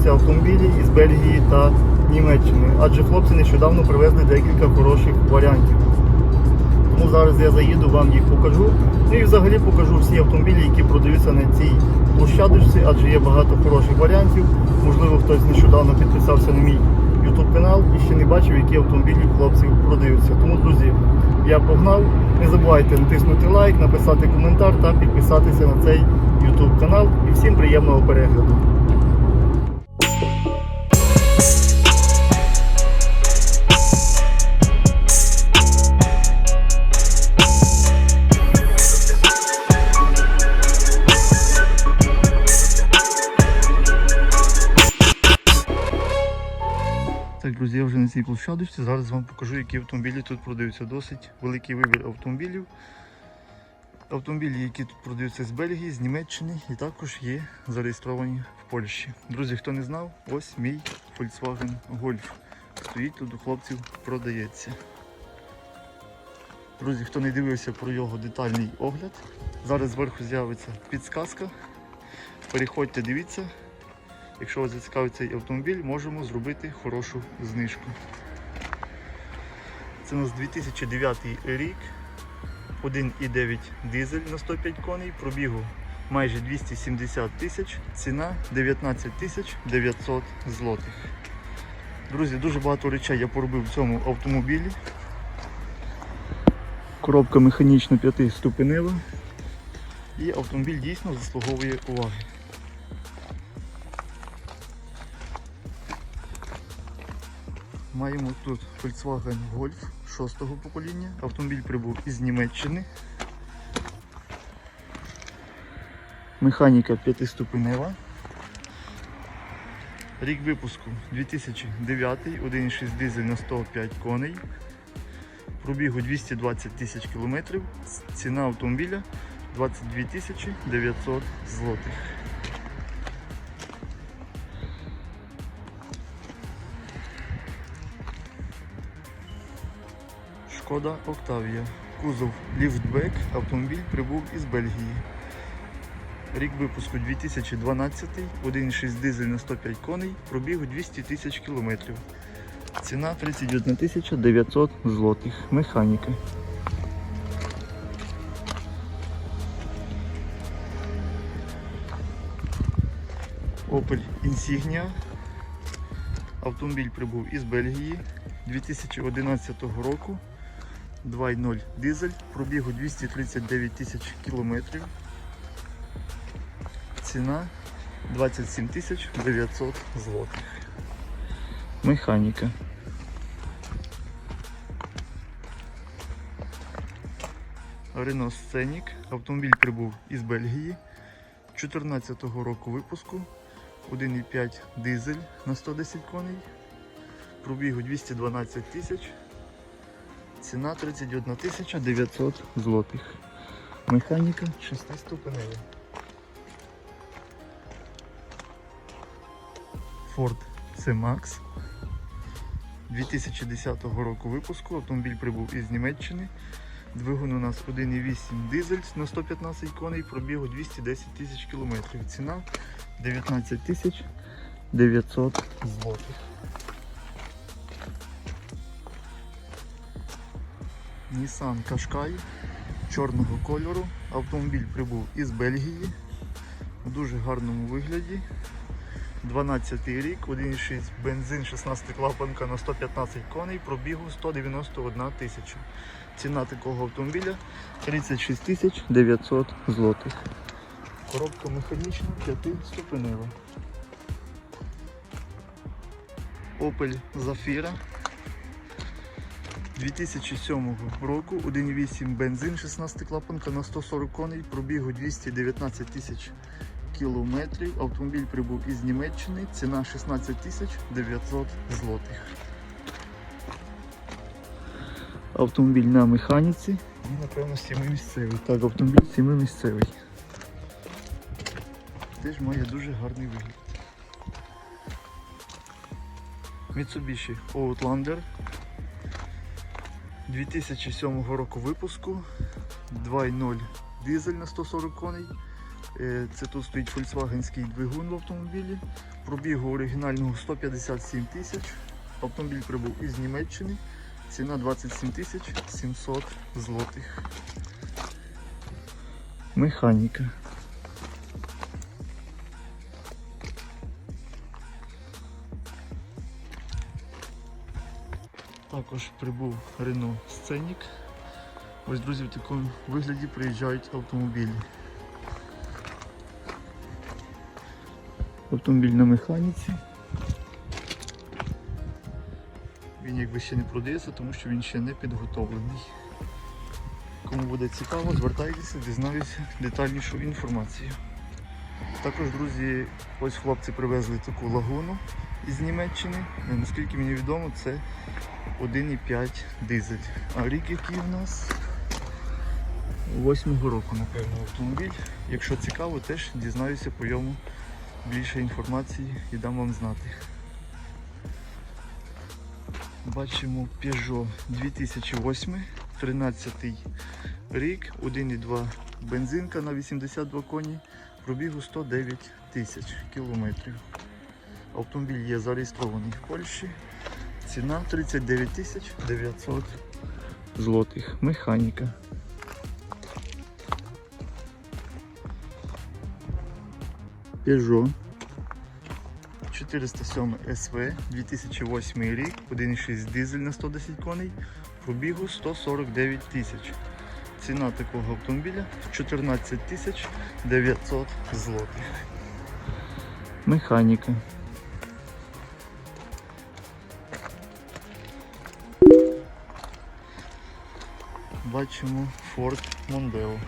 продаються автомобілі із Бельгії та Німеччини. Адже хлопці нещодавно привезли декілька хороших варіантів. Тому зараз я заїду, вам їх покажу. Ну і взагалі покажу всі автомобілі, які продаються на цій площадочці, адже є багато хороших варіантів. Можливо, хтось нещодавно підписався на мій YouTube канал і ще не бачив, які автомобілі хлопців продаються. Тому, друзі, я погнав. Не забувайте натиснути лайк, написати коментар та підписатися на цей YouTube канал. І всім приємного перегляду. Цій площадочці. Зараз вам покажу, які автомобілі тут продаються. Досить великий вибір автомобілів. Автомобілі, які тут продаються з Бельгії, з Німеччини і також є зареєстровані в Польщі. Друзі, хто не знав, ось мій Volkswagen Golf. Стоїть тут у хлопців, продається. Друзі, хто не дивився про його детальний огляд, зараз зверху з'явиться підсказка. Переходьте, дивіться. Якщо вас зацікавить цей автомобіль, можемо зробити хорошу знижку. Це у нас 2009 рік, 1,9 дизель на 105 коней, пробігу майже 270 тисяч, ціна 19 тисяч 900 злотих. Друзі, дуже багато речей я поробив в цьому автомобілі. Коробка механічно 5 ступенева і автомобіль дійсно заслуговує уваги. Маємо тут Volkswagen Golf 6-го покоління. Автомобіль прибув із Німеччини. Механіка 5-ступенева. Рік випуску 2009, 1,6 дизель на 105 коней. Пробігу 220 тисяч кілометрів. Ціна автомобіля 22 тисячі 900 злотих. Шкода Октавія. Кузов ліфтбек. Автомобіль прибув із Бельгії. Рік випуску 2012, 1,6 дизель на 105 коней, пробігу 200 тисяч кілометрів. Ціна 31 тисяча 900 злотих. Механіка. Opel Insignia. Автомобіль прибув із Бельгії 2011 року. 2.0 дизель, пробігу 239 тисяч кілометрів. Ціна 27 тисяч 900 злотих. Механіка. Renault Scenic. Автомобіль прибув із Бельгії 2014 року випуску. 1,5 дизель на 110 коней. Пробігу 212 тисяч. Ціна 31 900 злотих. Механіка 6 ступенева. Ford C-Max 2010 року випуску. Автомобіль прибув із Німеччини. Двигун у нас 1,8 дизель на 115 коней, пробігу 210 тисяч кілометрів. Ціна 19 тисяч 900 злотих. Nissan Qashqai чорного кольору. Автомобіль прибув із Бельгії у дуже гарному вигляді. 12 рік, 1,6 бензин, 16 клапанка на 115 коней, пробігу 191 тисяча. Ціна такого автомобіля 36 тисяч 900 злотих. Коробка механічна, 5 ступенева. Opel Zafira 2007 року 1,8 бензин, 16 клапанка на 140 коней, пробігу 219 тисяч кілометрів. Автомобіль прибув із Німеччини, ціна 16 тисяч 900 злотих. Автомобіль на механіці і, напевно, сімимісцевий. Так, автомобіль сімимісцевий. Теж має дуже гарний вигляд. Mitsubishi Outlander 2007 року випуску 2.0 дизель на 140 коней. Е, Це тут стоїть фольксвагенський двигун в автомобілі. Пробігу оригінального 157 тисяч. Автомобіль прибув із Німеччини. Ціна 27 тисяч 700 злотих. Механіка. Також прибув Renault Scenic. Ось, друзі, в такому вигляді приїжджають автомобілі. Автомобіль на механіці. Він якби ще не продається, тому що він ще не підготовлений. Кому буде цікаво, звертайтеся, дізнаюся детальнішу інформацію. Також, друзі, ось хлопці привезли таку лагуну із Німеччини. Е, Наскільки мені відомо, це 1,5 дизель. А рік який у нас? 8-го року, напевно, автомобіль. Якщо цікаво, теж дізнаюся по йому більше інформації і дам вам знати. Бачимо Peugeot 2008, 13 рік, 1,2 бензинка на 82 коні, пробігу 109 тисяч кілометрів. Автомобіль є зареєстрований в Польщі. Ціна 39 тисяч 900 злотих. Механіка. Peugeot 407 SV 2008 рік, 1,6 дизель на 110 коней, пробігу 149 тисяч. Ціна такого автомобіля 14 тисяч 900 злотих. Механіка. Бачимо Ford Mondeo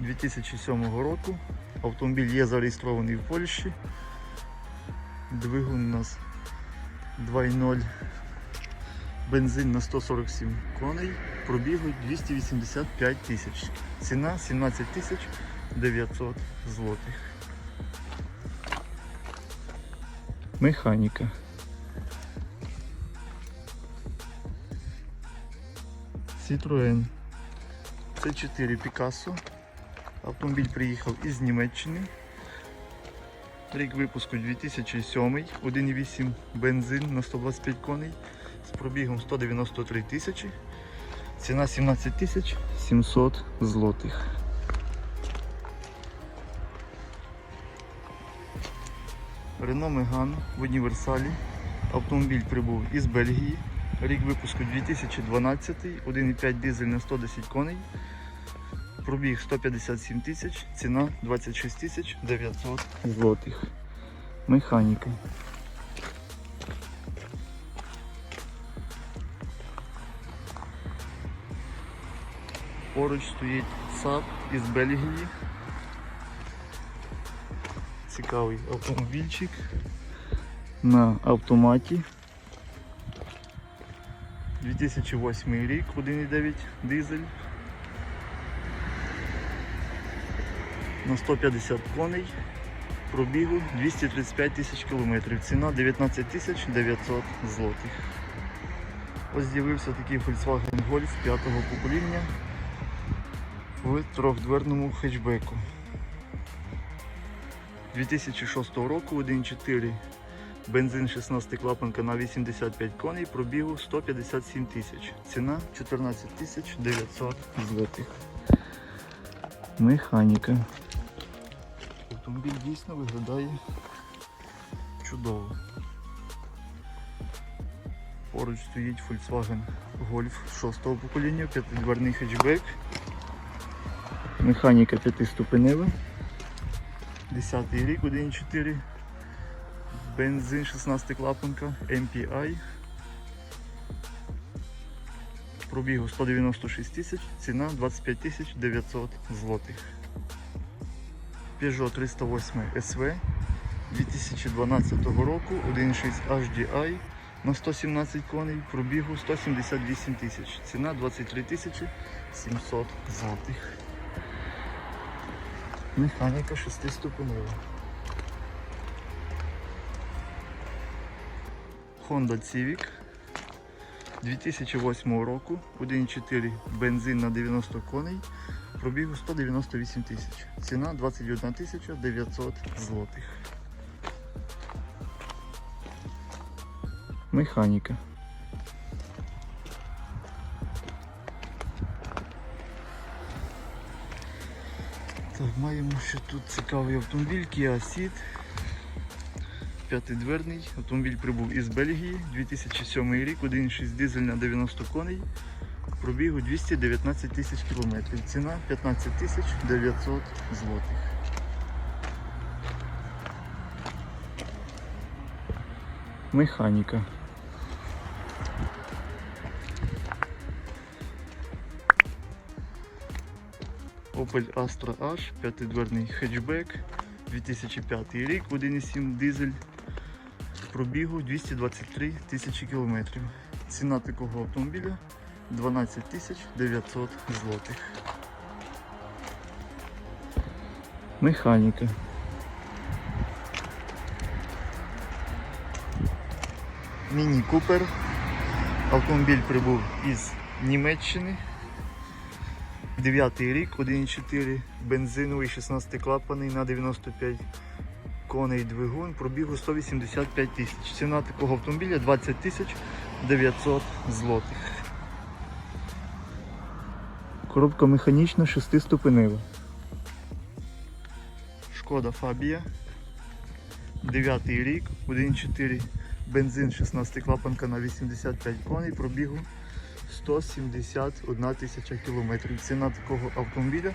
2007 року. Автомобіль є зареєстрований в Польщі. Двигун у нас 2.0. Бензин на 147 коней. Пробігу 285 тисяч. Ціна 17 тисяч 900 злотих. Механіка. Citroën. Це 4 Picasso. Автомобіль приїхав із Німеччини. Рік випуску 2007, 1,8 бензин на 125 коней з пробігом 193 тисячі. Ціна 17 тисяч 700 злотих. Renault Megane в універсалі. Автомобіль прибув із Бельгії. Рік випуску 2012, 1,5 дизель на 110 коней. Пробіг 157 тисяч, ціна 26 тисяч 900 злотих. Механіка. Поруч стоїть САП із Бельгії. Цікавий автомобільчик на автоматі. 2008 рік, 1,9 дизель. На 150 коней. Пробігу 235 тисяч кілометрів. Ціна 19 тисяч 900 злотих. Ось з'явився такий Volkswagen Golf 5-го покоління в трьохдверному хетчбеку. 2006 року 1.4 бензин 16 клапанка на 85 коней, пробігу 157 тисяч. Ціна 14 тисяч 900 злотих. Механіка. Автомобіль дійсно виглядає чудово. Поруч стоїть Volkswagen Golf 6-го покоління, п'ятидверний хетчбек. Механіка п'ятиступенева. 10 рік, 1.4. Бензин 16 клапанка, MPI. Пробігу 196 тисяч, ціна 25 тисяч 900 злотих. Peugeot 308 SV 2012 року, 1.6 HDI на 117 коней, пробігу 178 тисяч, ціна 23 тисячі 700 злотих. Механіка 6 ступенева. Honda Civic 2008 року, 1,4 бензин на 90 коней, пробігу 198 тисяч. Ціна 21 тисяча 900 злотих. Механіка. Так, маємо ще тут цікавий автомобіль Kia Ceed. П'ятидверний. Автомобіль прибув із Бельгії, 2007 рік, 1,6 дизель на 90 коней. Пробігу 219 тисяч кілометрів. Ціна 15 тисяч 900 злотих. Механіка. Opel Astra H, п'ятидверний хетчбек, 2005 рік, 1,7 дизель, пробігу 223 тисячі кілометрів. Ціна такого автомобіля 12 тисяч 900 злотих. Механіка. Міні Купер. Автомобіль прибув із Німеччини. 9 рік, 1,4 бензиновий 16 клапаний на 95 коней двигун, пробігу 185 тисяч. Ціна такого автомобіля 20 тисяч 900 злотих. Коробка механічна 6-ступенева. Шкода Фабія. 9 рік, 1,4 бензин 16 клапанка на 85 коней, пробігу 171 тисяча кілометрів. Ціна такого автомобіля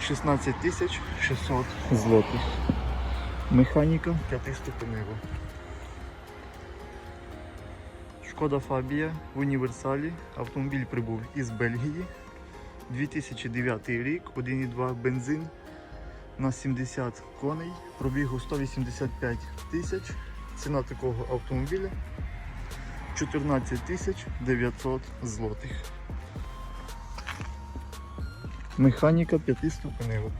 16 тисяч 600 злотих. Механіка 5-ступенева. Шкода Фабія в універсалі. Автомобіль прибув із Бельгії. 2009 рік, 1,2 бензин на 70 коней, пробігу 185 тисяч. Ціна такого автомобіля 14 тисяч 900 злотих. Механіка 5-ступенева.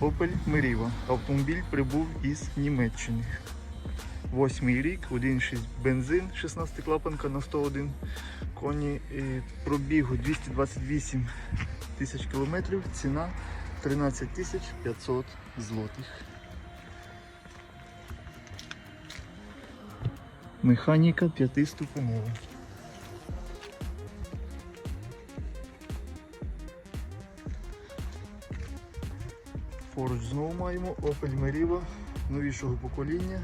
Opel Meriva. Автомобіль прибув із Німеччини. Восьмий рік, 1,6 бензин, 16 клапанка на 101 коні, пробігу 228 тисяч кілометрів, ціна 13 тисяч 500 злотих. Механіка п'ятиступенева. Поруч знову маємо Opel Meriva новішого покоління.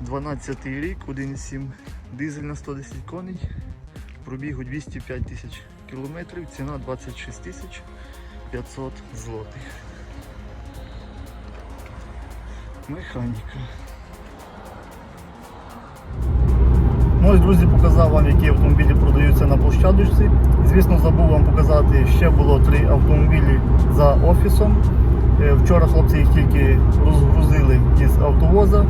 12 рік, 1,7 дизель на 110 коней, пробігу 205 тисяч кілометрів, ціна 26 тисяч 500 злотих. Механіка. Ну ось, друзі, показав вам, які автомобілі продаються на площадочці. Звісно, забув вам показати, ще було три автомобілі за офісом. Е, Вчора хлопці їх тільки розгрузили із автовоза.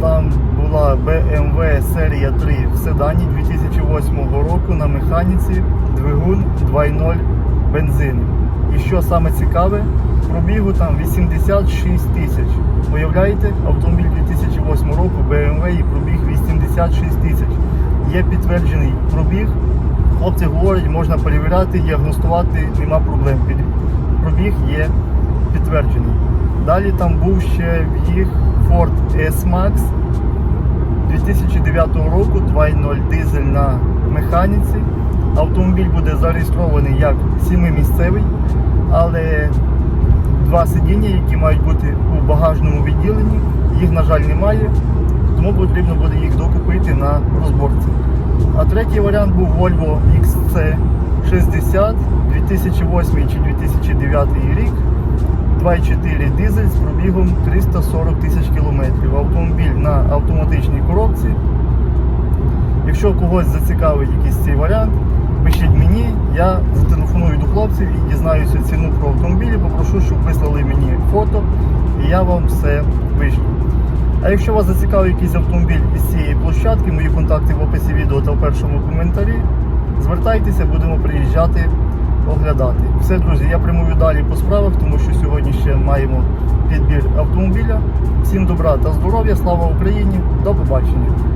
Там була BMW серія 3 в седані 2008 року на механіці, двигун 2.0 бензин. І що саме цікаве, пробігу там 86 тисяч. Уявляєте, автомобіль 2008 року BMW і пробіг 86 тисяч. Є підтверджений пробіг. Хлопці говорять, можна перевіряти, діагностувати, нема проблем. Пробіг є підтверджений. Далі там був ще їх Ford S-Max 2009 року 2.0 дизель на механіці. Автомобіль буде зареєстрований як 7-місцевий, але два сидіння, які мають бути у багажному відділенні, їх, на жаль, немає, тому потрібно буде їх докупити на розборці. А третій варіант був Volvo XC60 2008 чи 2009 рік. 2,4 дизель з пробігом 340 тисяч кілометрів. Автомобіль на автоматичній коробці. Якщо когось зацікавить якийсь цей варіант, пишіть мені, я зателефоную до хлопців і дізнаюся ціну про автомобілі, попрошу, щоб вислали мені фото і я вам все вишлю. А якщо вас зацікавив якийсь автомобіль із цієї площадки, мої контакти в описі відео та в першому коментарі. Звертайтеся, будемо приїжджати, оглядати. Все, друзі, я прямую далі по справах, тому що сьогодні ще маємо підбір автомобіля. Всім добра та здоров'я, слава Україні, до побачення.